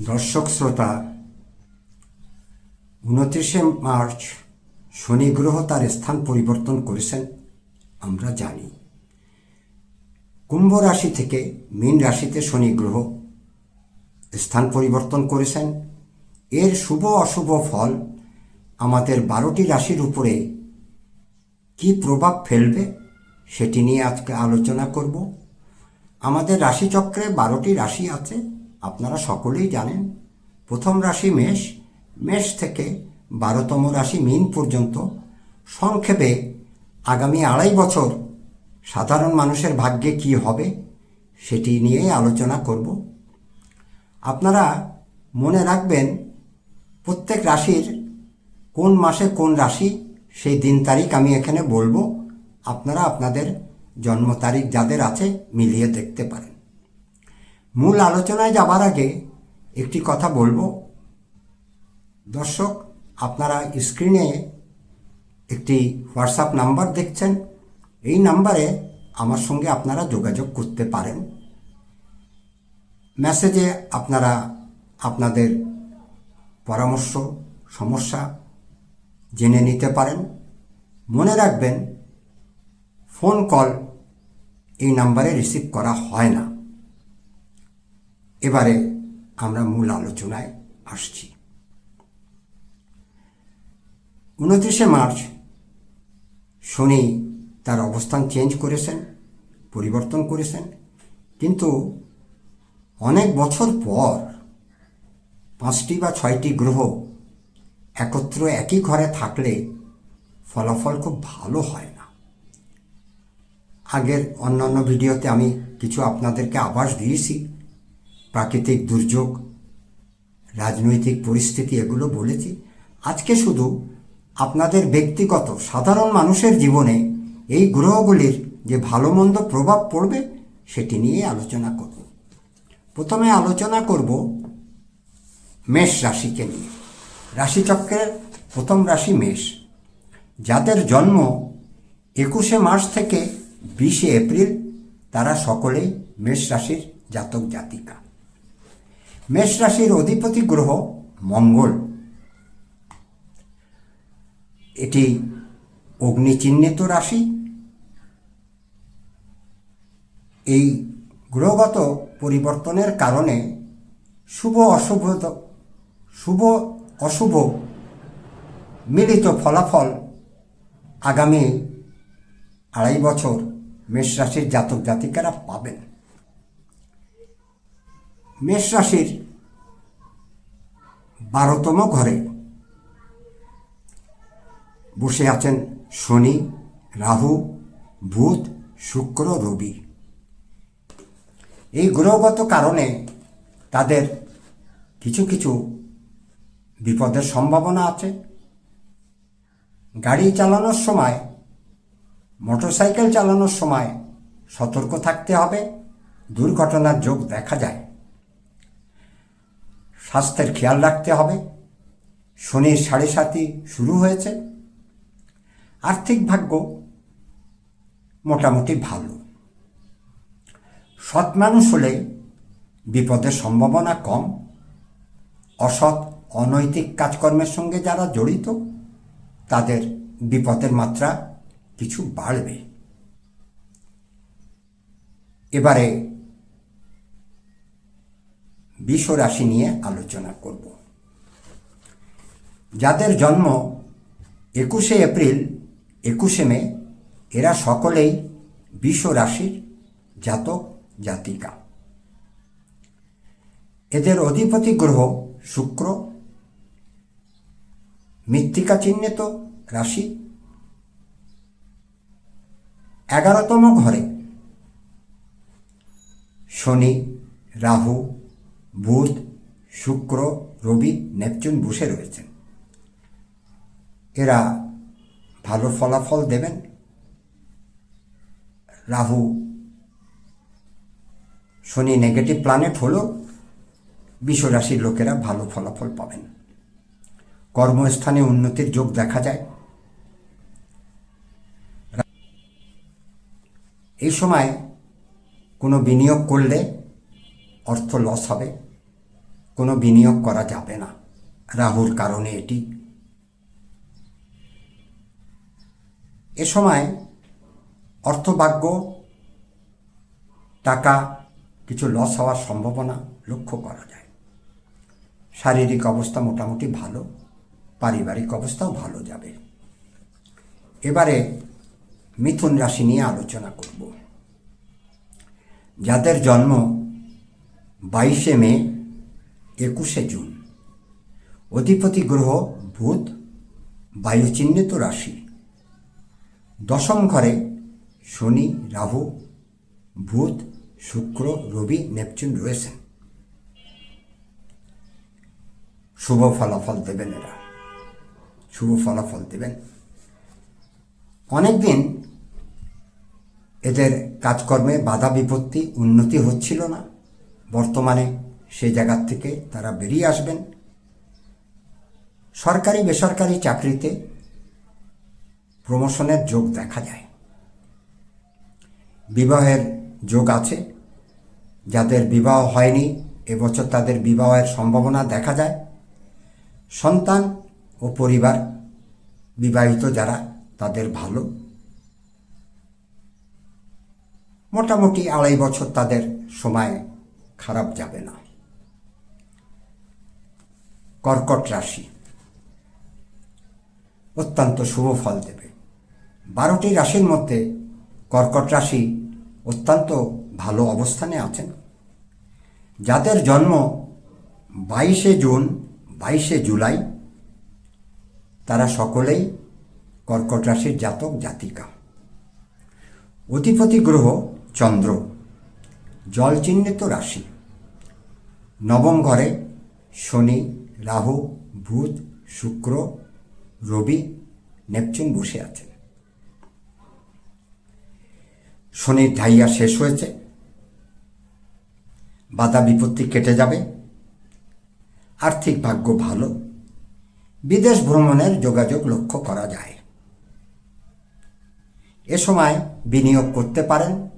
দর্শক শ্রোতা, উনত্রিশে মার্চ শনি গ্রহ তার স্থান পরিবর্তন করেছেন, আমরা জানি। কুম্ভ রাশি থেকে মীন রাশিতে শনি গ্রহ স্থান পরিবর্তন করেছেন। এর শুভ অশুভ ফল আমাদের বারোটি রাশির উপরে কি প্রভাব ফেলবে সেটি নিয়ে আজকে আলোচনা করব। আমাদের রাশিচক্রে বারোটি রাশি আছে। আপনারা সকলেই জানেন, প্রথম রাশি মেষ মেষ থেকে বারোতম রাশি মীন পর্যন্ত সংক্ষেপে আগামী আড়াই বছর সাধারণ মানুষের ভাগ্যে কি হবে সেটি নিয়ে আলোচনা করব। আপনারা মনে রাখবেন, প্রত্যেক রাশির কোন মাসে কোন রাশি সেই দিন তারিখ আমি এখানে বলব। আপনারা আপনাদের জন্ম তারিখ যাদের আছে মিলিয়ে দেখতে পারেন। মূল আলোচনায় যাবার আগে একটি কথা বলব। দর্শক, আপনারা স্ক্রিনে একটি হোয়াটসঅ্যাপ নাম্বার দেখছেন। এই নাম্বারে আমার সঙ্গে আপনারা যোগাযোগ করতে পারেন। মেসেজে আপনারা আপনাদের পরামর্শ, সমস্যা জেনে নিতে পারেন। মনে রাখবেন, ফোন কল এই নাম্বারে রিসিভ করা হয় না। এবারে আমরা মূল আলোচনায় আসছি। উনত্রিশে মার্চ, শনি তার অবস্থান চেঞ্জ করেছেন, পরিবর্তন করেছেন, কিন্তু অনেক বছর পর পাঁচটি বা ছয়টি গ্রহ একত্র একই ঘরে থাকলে ফলাফল খুব ভালো হয় না। আগের অন্যান্য ভিডিওতে আমি কিছু আপনাদেরকে আভাস দিয়েছি। প্রাকৃতিক দুর্যোগ, রাজনৈতিক পরিস্থিতি, এগুলো বলেছি। আজকে শুধু আপনাদের ব্যক্তিগত, সাধারণ মানুষের জীবনে এই গ্রহগুলির যে ভালো মন্দ প্রভাব পড়বে, সেটি নিয়ে আলোচনা করব। প্রথমে আলোচনা করব মেষ রাশিকে নিয়ে। রাশিচক্রের প্রথম রাশি মেষ। যাদের জন্ম একুশে মার্চ থেকে বিশে এপ্রিল, তারা সকলেই মেষ রাশির জাতক জাতিকা। মেষ রাশির অধিপতি গ্রহ মঙ্গল। এটি অগ্নিচিহ্নিত রাশি। এই গ্রহগত পরিবর্তনের কারণে শুভ অশুভ শুভ অশুভ মিলিত ফলাফল আগামী আড়াই বছর মেষ রাশির জাতক জাতিকারা পাবেন। মেষ রাশির বারোতম ঘরে বসে আছেন শনি, রাহু, বুধ, শুক্র, রবি। এই গ্রহগত কারণে তাদের কিছু কিছু বিপদের সম্ভাবনা আছে। গাড়ি চালানোর সময়, মোটরসাইকেল চালানোর সময় সতর্ক থাকতে হবে। দুর্ঘটনার যোগ দেখা যায়। স্বাস্থ্যের খেয়াল রাখতে হবে। শনির সাড়ে সাতই শুরু হয়েছে। আর্থিক ভাগ্য মোটামুটি ভালো। সৎ মানুষ হলে বিপদের সম্ভাবনা কম। অসৎ, অনৈতিক কাজকর্মের সঙ্গে যারা জড়িত, তাদের বিপদের মাত্রা কিছু বাড়বে। এবারে বিষ রাশি নিয়ে আলোচনা করব। যাদের জন্ম একুশে এপ্রিল, একুশে মে, এরা সকলেই বিষ রাশির জাতক, জাতিকা। এদের অধিপতি গ্রহ শুক্র, মৃত্তিকা চিহ্নিত রাশি। এগারোতম ঘরে শনি, রাহু বুধ, শুক্র, রবি, নেপচুন বসে রয়েছেন। এরা ভালো ফলাফল দেবেন। রাহু, শনি নেগেটিভ প্ল্যানেট হলেও বিশ্বরাশির লোকেরা ভালো ফলাফল পাবেন। কর্মস্থানে উন্নতির যোগ দেখা যায়। এই সময় কোনো বিনিয়োগ করলে অর্থ লস হবে। কোনো বিনিয়োগ করা যাবে না। রাহুর কারণে এটি। এ সময় অর্থভাগ্য, টাকা, কিছু লস হওয়ার সম্ভাবনা লক্ষ্য করা যায়। শারীরিক অবস্থা মোটামুটি ভালো, পারিবারিক অবস্থাও ভালো যাবে। এবারে মিথুন রাশি নিয়ে আলোচনা করব। যাদের জন্ম বাইশে মে একুশে জুন। অধিপতি গ্রহ, বুধ বায়ুচিহ্নিত রাশি। দশম ঘরে শনি, রাহু, বুধ, শুক্র, রবি, নেপচুন রয়েছেন। শুভ ফলাফল দেবেন এরা। শুভ ফলাফল দেবেন। অনেকদিন এদের কাজকর্মে বাধা বিপত্তি, উন্নতি হচ্ছিল না। বর্তমানে সেই জায়গার থেকে তারা বেরিয়ে আসবেন। সরকারি, বেসরকারি চাকরিতে প্রমোশনের যোগ দেখা যায়। বিবাহের যোগ আছে। যাদের বিবাহ হয়নি, এবছর তাদের বিবাহের সম্ভাবনা দেখা যায়। সন্তান ও পরিবার বিবাহিত যারা, তাদের ভালো। মোটামুটি আড়াই বছর তাদের সময় খারাপ যাবে না। কর্কট রাশি। অত্যন্ত শুভ ফল দেবে। বারোটি রাশির মধ্যে কর্কট রাশি অত্যন্ত ভালো অবস্থানে আছেন। যাদের জন্ম বাইশে জুন, বাইশে জুলাই, তারা সকলেই কর্কট রাশির জাতক, জাতিকা। অধিপতি গ্রহ চন্দ্র জল চিহ্নিত রাশি। নবম ঘরে শনি রাহু, বুধ, শুক্র, রবি, নেপচুন বসে আছেন। শনির ঢাইয়া শেষ হয়েছে। বাধা বিপত্তি কেটে যাবে। আর্থিক ভাগ্য ভালো। বিদেশ ভ্রমণের যোগাযোগ লক্ষ্য করা যায়। এ সময় বিনিয়োগ করতে পারেন,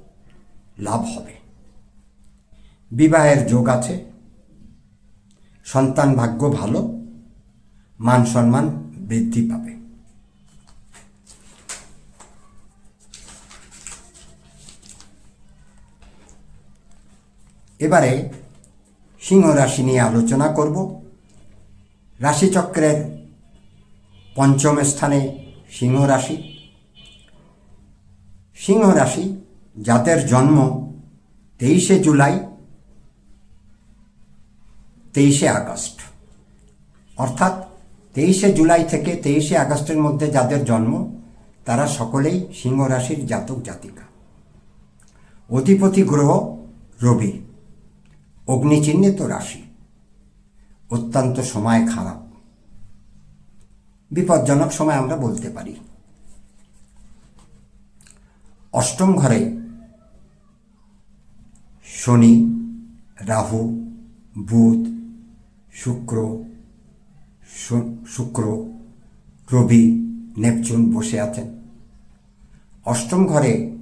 লাভ হবে। বিবাহের যোগ আছে। সন্তান ভাগ্য ভালো, মান সম্মান বৃদ্ধি পাবে। এবারে সিংহ রাশি নিয়ে আলোচনা করব। রাশিচক্রের পঞ্চম স্থানে সিংহ রাশি। সিংহ রাশি, যাদের জন্ম তেইশে জুলাই তেইশে আগস্ট। অর্থাৎ তেইশে জুলাই থেকে তেইশে আগস্টের মধ্যে যাদের জন্ম, তারা সকলেই সিংহ রাশির জাতক জাতিকা। অধিপতি গ্রহ রবি, অগ্নিচিহ্নিত রাশি, অত্যন্ত সময় খারাপ। বিপজ্জনক সময় আমরা বলতে পারি। অষ্টম ঘরে শনি, রাহু, বুধ শুক্র শুক্র, রবি, নেপচুন বসে আছেন। অষ্টম ঘরে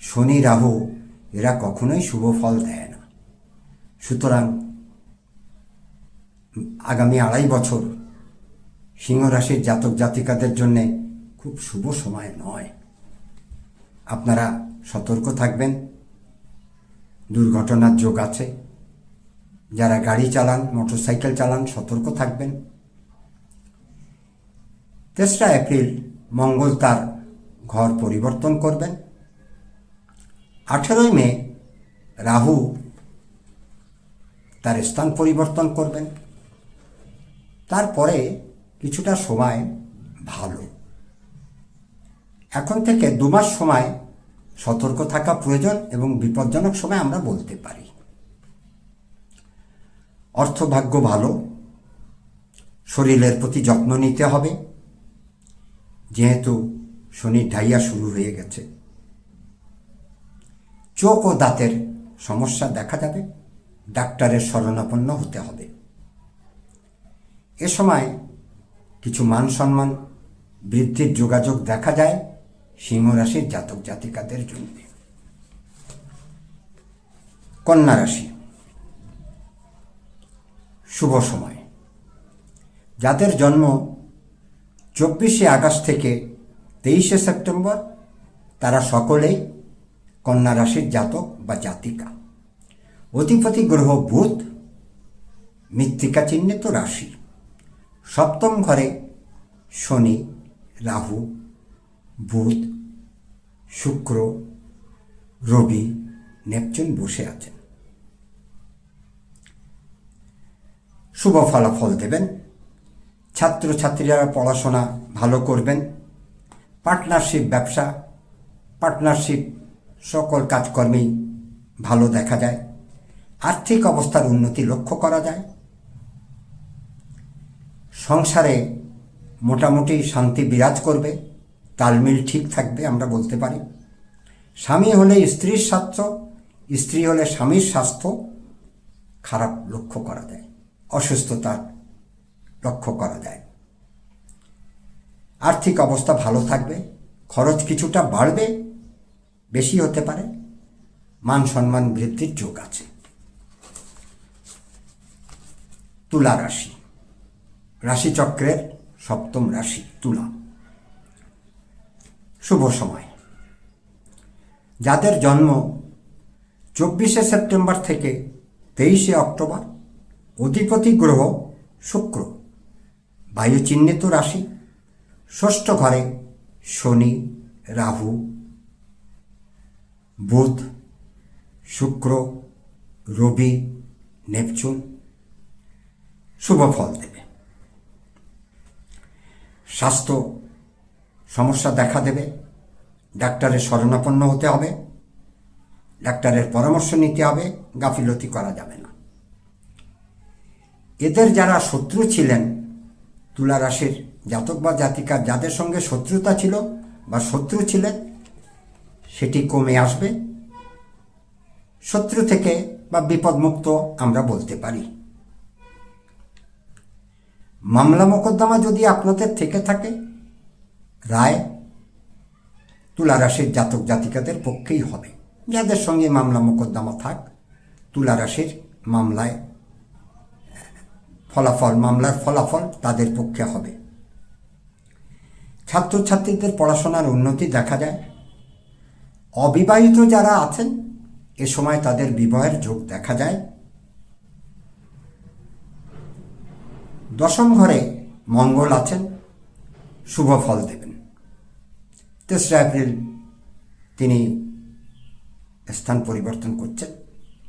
শনি, রাহু, এরা কখনোই শুভ ফল দেয় না। সুতরাং আগামী আড়াই বছর সিংহ রাশির জাতক জাতিকাদের জন্যে খুব শুভ সময় নয়। আপনারা সতর্ক থাকবেন। দুর্ঘটনার যোগ আছে। যারা গাড়ি চালান, মোটরসাইকেল চালান, সতর্ক থাকবেন। তেসরা এপ্রিল, মঙ্গল তার ঘর পরিবর্তন করবেন। আঠেরোই মে, রাহু তার স্থান পরিবর্তন করবেন। তারপরে কিছুটা সময় ভালো। এখন থেকে দু মাস সময় সতর্ক থাকা প্রয়োজন এবং বিপজ্জনক সময় আমরা বলতে পারি। অর্থভাগ্য ভালো, শরীরের প্রতি যত্ন নিতে হবে। যেহেতু শনির ঢাইয়া শুরু হয়ে গেছে। চোখ ও দাঁতের সমস্যা দেখা যাবে। ডাক্তারের শরণাপন্ন হতে হবে। এ সময় কিছু মান সম্মান বৃদ্ধির যোগাযোগ দেখা যায় সিংহ রাশির জাতক জাতিকাদের জন্য। কন্যা রাশি। শুভ সময়। যাদের জন্ম চব্বিশে আগস্ট থেকে তেইশে সেপ্টেম্বর, তারা সকলেই কন্যা রাশির জাতক বা জাতিকা। অধিপতি গ্রহ বুধ, মৃত্তিকা চিহ্নিত রাশি। সপ্তম ঘরে শনি, রাহু, বুধ, শুক্র, রবি, নেপচুন বসে আছেন। শুভ ফলাফল দেবেন। ছাত্রছাত্রীরা পড়াশোনা ভালো করবেন। পার্টনারশিপ ব্যবসা, পার্টনারশিপ সকল কাজকর্মেই ভালো দেখা যায়। আর্থিক অবস্থার উন্নতি লক্ষ্য করা যায়। সংসারে মোটামুটি শান্তি বিরাজ করবে। তালমিল ঠিক থাকবে আমরা বলতে পারি। স্বামী হলে স্ত্রীর স্বাস্থ্য, স্ত্রী হলে স্বামীর স্বাস্থ্য খারাপ লক্ষ্য করা যায়। অসুস্থতা লক্ষ্য করা যায়। আর্থিক অবস্থা ভালো থাকবে, খরচ কিছুটা বাড়বে, বেশি হতে পারে, মান সম্মান বৃদ্ধির যোগ আছে। তুলা রাশি, রাশিচক্রের সপ্তম রাশি তুলা। শুভ সময়। যাদের জন্ম চব্বিশে সেপ্টেম্বর থেকে তেইশে অক্টোবর অধিপতি গ্রহ শুক্র। বায়ু চিহ্নিত রাশি। ষষ্ঠ ঘরে শনি, রাহু, বুধ, শুক্র, রবি, নেপচুন। শুভ ফল দেবে। স্বাস্থ্য সমস্যা দেখা দেবে। ডাক্তারের শরণাপন্ন হতে হবে। ডাক্তারের পরামর্শ নিতে হবে। গাফিলতি করা যাবে না। এদের যারা শত্রু ছিলেন তুলা রাশির জাতক বা জাতিকা যাদের সঙ্গে শত্রুতা ছিল বা শত্রু ছিলেন সেটি কমে আসবে। শত্রু থেকে বা বিপদমুক্ত আমরা বলতে পারি। মামলা মোকদ্দমা যদি আপনাদের থেকে থাকে, রায় তুলা রাশির জাতক জাতিকাদের পক্ষেই হবে। যাদের সঙ্গে মামলা মোকদ্দমা থাক তুলা রাশির মামলায় ফলাফল, মামলার ফলাফল তাদের পক্ষে হবে। ছাত্রছাত্রীদের পড়াশোনার উন্নতি দেখা যায়। অবিবাহিত যারা আছেন, এ সময় তাদের বিবাহের যোগ দেখা যায়। দশম ঘরে মঙ্গল আছেন, শুভ ফল দেবেন। তেসরা এপ্রিল তিনি স্থান পরিবর্তন করছেন,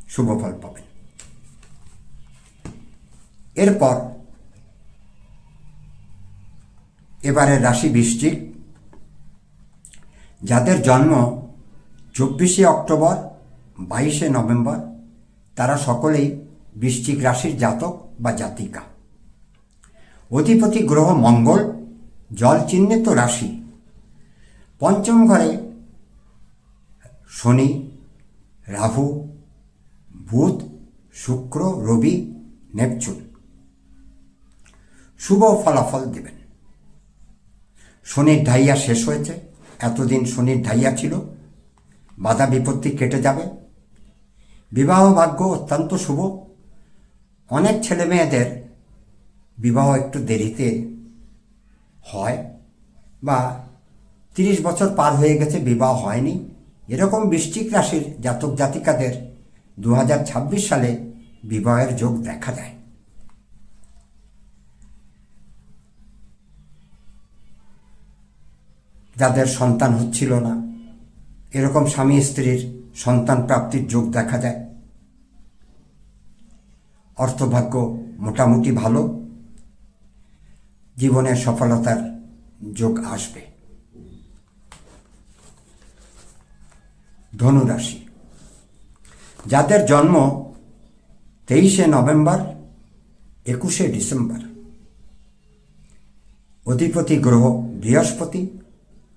শুভ ফল পাবেন। এরপর এবারে রাশি বৃশ্চিক যাদের জন্ম চব্বিশে অক্টোবর, বাইশে নভেম্বর, তারা সকলেই বৃশ্চিক রাশির জাতক বা জাতিকা। অধিপতি গ্রহ মঙ্গল, জল চিহ্নিত রাশি। পঞ্চম ঘরে শনি, রাহু, বুধ, শুক্র, রবি, নেপচুন। শুভ ফলাফল দেবেন। শনির ঢাইয়া শেষ হয়েছে। এতদিন শনির ঢাইয়া ছিল। বাধা বিপত্তি কেটে যাবে। বিবাহ ভাগ্য অত্যন্ত শুভ। অনেক ছেলে মেয়েদের বিবাহ একটু দেরিতে হয় বা তিরিশ বছর পার হয়ে গেছে, বিবাহ হয়নি। এরকম বৃশ্চিক রাশির জাতক জাতিকাদের দু হাজার ছাব্বিশ সালে বিবাহের যোগ দেখা যায় যাদের সন্তান হচ্ছিল না। এরকম স্বামী স্ত্রীর সন্তান প্রাপ্তির যোগ দেখা যায়। অর্থভাগ্য মোটামুটি ভালো। জীবনে সফলতার যোগ আসবে। ধনুরাশি। যাদের জন্ম তেইশে নভেম্বর, একুশে ডিসেম্বর। অধিপতি গ্রহ বৃহস্পতি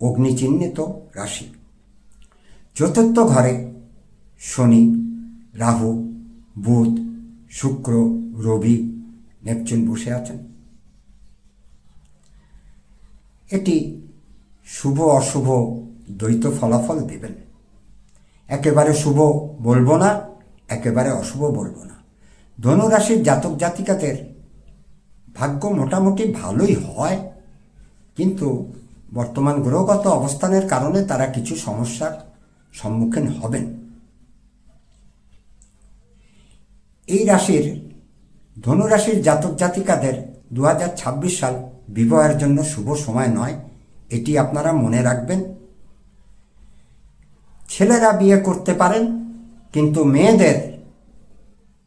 অগ্নিচিহ্নিত রাশি। চতুর্থ ঘরে শনি, রাহু, বুধ, শুক্র, রবি, নেপচুন বসে আছেন। এটি শুভ, অশুভ দ্বৈত ফলাফল দেবেন। একেবারে শুভ বলব না, একেবারে অশুভ বলব না। ধনুরাশির জাতক জাতিকাদের ভাগ্য মোটামুটি ভালোই হয়, কিন্তু বর্তমান গ্রহগত অবস্থানের কারণে তারা কিছু সমস্যার সম্মুখীন হবেন। এই রাশির ধনুরাশির জাতক জাতিকাদের দু হাজার ছাব্বিশ সাল বিবাহের জন্য শুভ সময় নয়, এটি আপনারা মনে রাখবেন। ছেলেরা বিয়ে করতে পারেন, কিন্তু মেয়েদের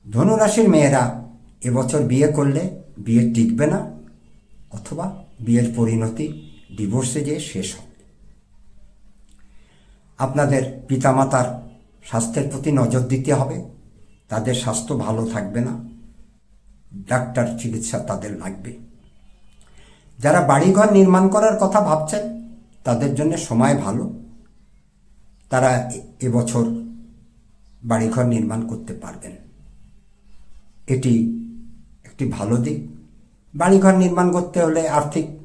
ধনুরাশির মেয়েরা এবছর বিয়ে করলে বিয়ে টিকবে না, অথবা বিয়ের পরিণতি ডিভোর্সে যেয়ে শেষ হবে। আপনাদের পিতামাতার স্বাস্থ্যের প্রতি নজর দিতে হবে। তাদের স্বাস্থ্য ভালো থাকবে না। ডাক্তার চিকিৎসা তাদের লাগবে। যারা বাড়িঘর নির্মাণ করার কথা ভাবছেন, তাদের জন্য সময় ভালো। তারা এবছর বাড়িঘর নির্মাণ করতে পারবেন। এটি একটি ভালো দিক। বাড়িঘর নির্মাণ করতে হলে আর্থিক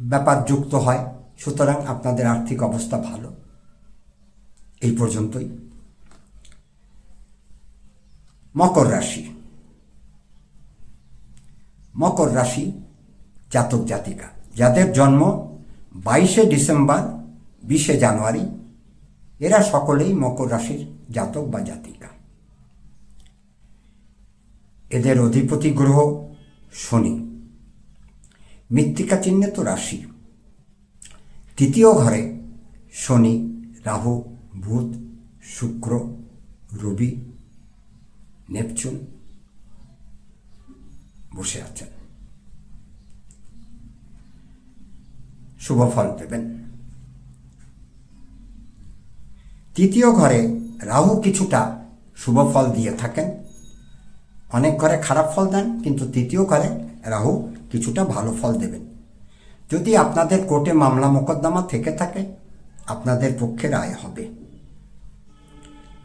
ব্যাপার যুক্ত হয়। সুতরাং আপনাদের আর্থিক অবস্থা ভালো। এই পর্যন্তই। মকর রাশি। মকর রাশি জাতক জাতিকা। যাদের জন্ম বাইশে ডিসেম্বর, বিশে জানুয়ারি, এরা সকলেই মকর রাশির জাতক বা জাতিকা। এদের অধিপতি গ্রহ শনি। মৃত্তিকা চিহ্নিত রাশি। তৃতীয় ঘরে শনি, রাহু, বুধ, শুক্র, রবি, নেপচুন বসে আছেন। শুভ ফল দেবেন। তৃতীয় ঘরে রাহু কিছুটা শুভ ফল দিয়ে থাকেন। অনেক ঘরে খারাপ ফল দেন, কিন্তু তৃতীয় ঘরে রাহু কিছুটা ভালো ফল দেবেন। যদি আপনাদের কোর্টে মামলা মোকদ্দমা থেকে থাকে, আপনাদের পক্ষে রায় হবে।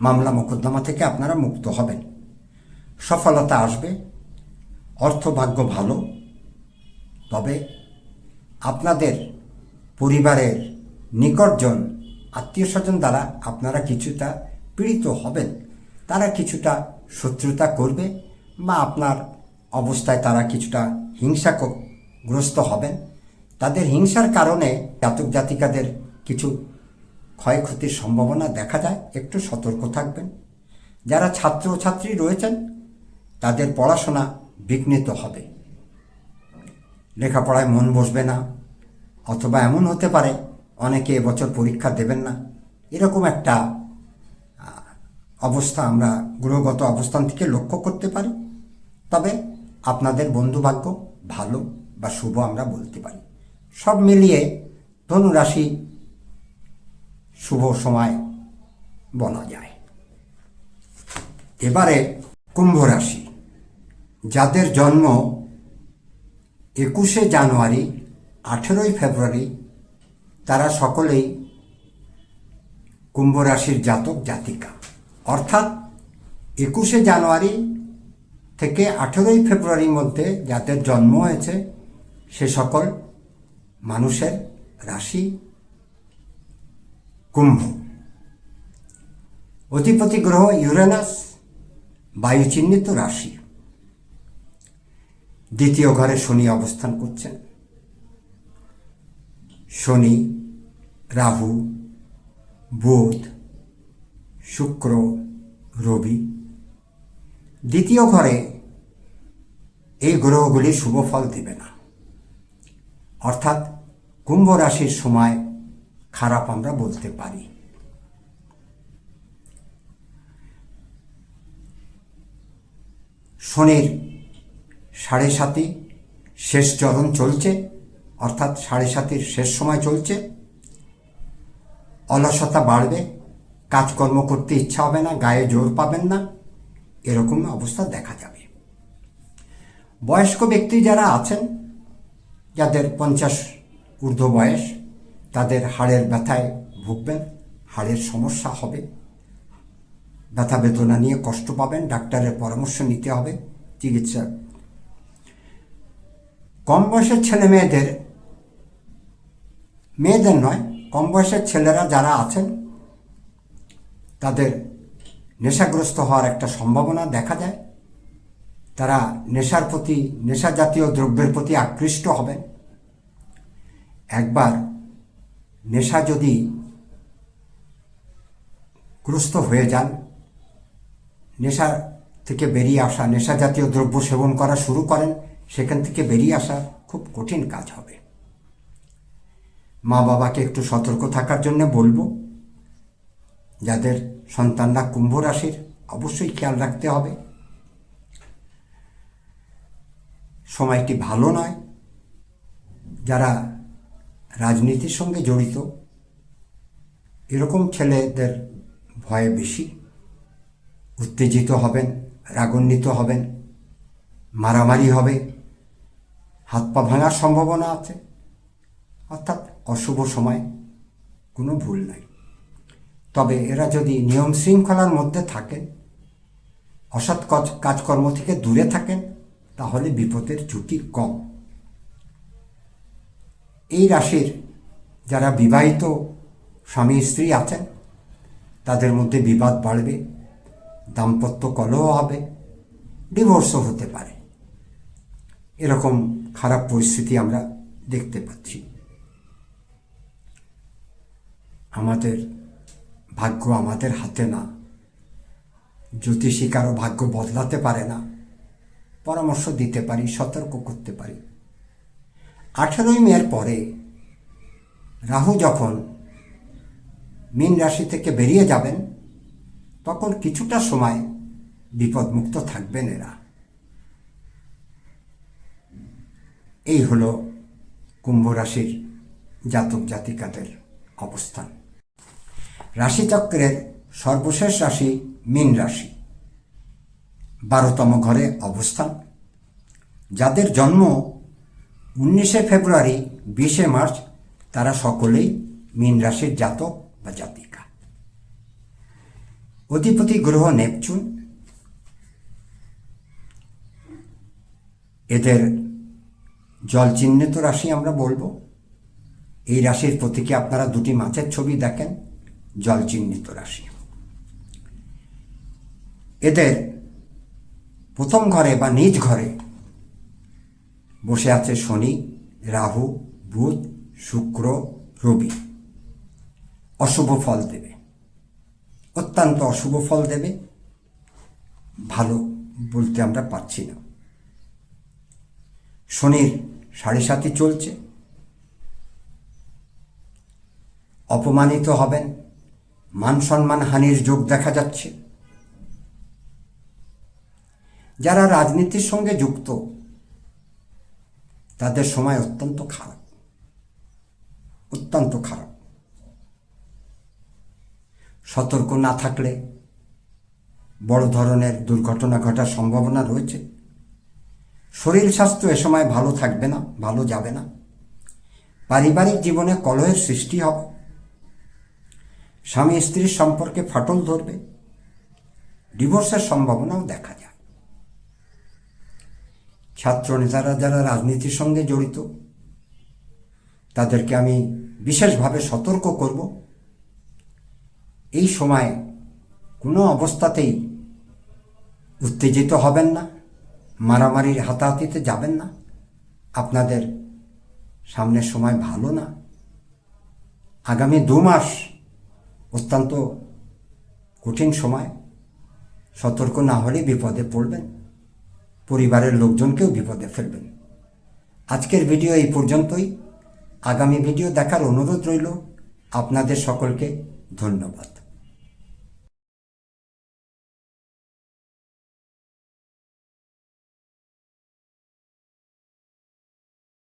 মামলা মোকদ্দমা থেকে আপনারা মুক্ত হবেন। সফলতা আসবে, অর্থভাগ্য ভালো। তবে আপনাদের পরিবারের নিকটজন আত্মীয় স্বজন দ্বারা আপনারা কিছুটা পীড়িত হবেন। তারা কিছুটা শত্রুতা করবে বা আপনার অবস্থায় তারা কিছুটা হিংসাগ্রস্ত হবেন। তাদের হিংসার কারণে জাতক জাতিকাদের কিছু ক্ষয়ক্ষতির সম্ভাবনা দেখা যায়। একটু সতর্ক থাকবেন। যারা ছাত্র ছাত্রী রয়েছেন, তাদের পড়াশোনা বিঘ্নিত হবে। লেখাপড়ায় মন বসবে না, অথবা এমন হতে পারে, অনেকে এবছর পরীক্ষা দেবেন না। এরকম একটা অবস্থা আমরা গ্রহগত অবস্থান থেকে লক্ষ্য করতে পারি। তবে আপনাদের বন্ধুভাগ্য ভালো বা শুভ আমরা বলতে পারি। সব মিলিয়ে ধনুরাশি শুভ সময় বলা যায়। এবারে কুম্ভ রাশি। যাদের জন্ম একুশে জানুয়ারি, আঠেরোই ফেব্রুয়ারি, তারা সকলেই কুম্ভ রাশির জাতক জাতিকা। অর্থাৎ একুশে জানুয়ারি থেকে আঠেরোই ফেব্রুয়ারির মধ্যে যাদের জন্ম হয়েছে, সে সকল মানুষের রাশি কুম্ভ। অধিপতি গ্রহ ইউরেনাস বায়ু চিহ্নিত রাশি। দ্বিতীয় ঘরে শনি অবস্থান করছেন। শনি, রাহু, বুধ, শুক্র, রবি দ্বিতীয় ঘরে এই গ্রহগুলি শুভ ফল দেবে না। অর্থাৎ কুম্ভ রাশির সময় খারাপ আমরা বলতে পারি। শনির সাড়ে সাতি শেষ চরণ চলছে, অর্থাৎ সাড়ে সাতির শেষ সময় চলছে। অলসতা বাড়বে, কাজকর্ম করতে ইচ্ছা হবে না, গায়ে জোর পাবেন না। এরকম অবস্থা দেখা যাবে। বয়স্ক ব্যক্তি যারা আছেন, যাদের পঞ্চাশ ঊর্ধ্ব বয়স, তাদের হাড়ের ব্যথায় ভুগবেন, হাড়ের সমস্যা হবে। ব্যথা বেদনা নিয়ে কষ্ট পাবেন, ডাক্তারের পরামর্শ নিতে হবে, চিকিৎসা। কম বয়সের ছেলে মেয়েদের মেয়েদের নয়, কম বয়সের ছেলেরা যারা আছেন, তাদের নেশাগ্রস্ত হওয়ার একটা সম্ভাবনা দেখা যায়। তারা নেশার প্রতি নেশা জাতীয় দ্রব্যের প্রতি আকৃষ্ট হবেন একবার নেশা যদি গ্রস্ত হয়ে যান, নেশা থেকে বেরিয়ে আসা নেশা জাতীয় দ্রব্য সেবন করা শুরু করেন, সেখান থেকে বেরিয়ে আসা খুব কঠিন কাজ হবে। মা বাবাকে একটু সতর্ক থাকার জন্য বলব যাদের সন্তানরা কুম্ভ রাশির, অবশ্যই খেয়াল রাখতে হবে। সময়টি ভালো নয়। যারা রাজনীতির সঙ্গে জড়িত, এরকম ছেলেদের ভয়ে বেশি উত্তেজিত হবেন, রাগান্বিত হবেন, মারামারি হবে, হাত পা ভাঙার সম্ভাবনা আছে। অর্থাৎ অশুভ সময়, কোনো ভুল নাই। তবে এরা যদি নিয়ম শৃঙ্খলার মধ্যে থাকেন অসৎ কাজকর্ম থেকে দূরে থাকেন, তাহলে বিপদের ঝুঁকি কম। এই রাশির যারা বিবাহিত স্বামী স্ত্রী আছেন, তাদের মধ্যে বিবাদ বাড়বে, দাম্পত্য কলহ হবে, ডিভোর্সও হতে পারে। এরকম খারাপ পরিস্থিতি আমরা দেখতে পাচ্ছি। আমাদের ভাগ্য আমাদের হাতে না। জ্যোতিষী কারও ভাগ্য বদলাতে পারে না। পরামর্শ দিতে পারি, সতর্ক করতে পারি। আঠেরোই মেয়ের পরে রাহু যখন মীন রাশি থেকে বেরিয়ে যাবেন, তখন কিছুটা সময় বিপদমুক্ত থাকবেন এরা। এই হলো কুম্ভ রাশির জাতক জাতিকাদের অবস্থান। রাশিচক্রের সর্বশেষ রাশি মীন রাশি। বারোতম ঘরে অবস্থান। যাদের জন্ম উনিশে ফেব্রুয়ারি, বিশে মার্চ, তারা সকলেই মীন রাশির জাতক বা জাতিকা। অধিপতি গ্রহ নেপচুন। এদের জল চিহ্নিত রাশি আমরা বলব। এই রাশির প্রতীকে আপনারা দুটি মাছের ছবি দেখেন। জল চিহ্নিত রাশি। এদের প্রথম ঘরে বা নিজ ঘরে বসে আছে শনি, রাহু, বুধ, শুক্র, রবি। অশুভ ফল দেবে। অত্যন্ত অশুভ ফল দেবে। ভালো বলতে আমরা পাচ্ছি না। শনির সাড়ে সাথী চলছে। অপমানিত হবেন। মান সম্মান হানির যোগ দেখা যাচ্ছে। যারা রাজনীতির সঙ্গে যুক্ত, তাদের সময় অত্যন্ত খারাপ অত্যন্ত খারাপ। সতর্ক না থাকলে বড় ধরনের দুর্ঘটনা ঘটার সম্ভাবনা রয়েছে। শরীর স্বাস্থ্য এ সময় ভালো থাকবে না, ভালো যাবে না। পারিবারিক জীবনে কলহের সৃষ্টি হবে। স্বামী স্ত্রীর সম্পর্কে ফাটল ধরবে, ডিভোর্সের সম্ভাবনাও দেখা যায়। ছাত্র নেতারা যারা রাজনীতির সঙ্গে জড়িত, তাদেরকে আমি বিশেষভাবে সতর্ক করব। এই সময় কোনো অবস্থাতেই উত্তেজিত হবেন না, মারামারির হাতাহাতিতে যাবেন না। আপনাদের সামনের সময় ভালো না। আগামী দু মাস অত্যন্ত কঠিন সময়। সতর্ক না হলে বিপদে পড়বেন। পরিবারের লোকজনকেও বিপদে ফেলবেন। আজকের ভিডিও এই পর্যন্তই। আগামী ভিডিও দেখার অনুরোধ রইল। আপনাদের সকলকে ধন্যবাদ।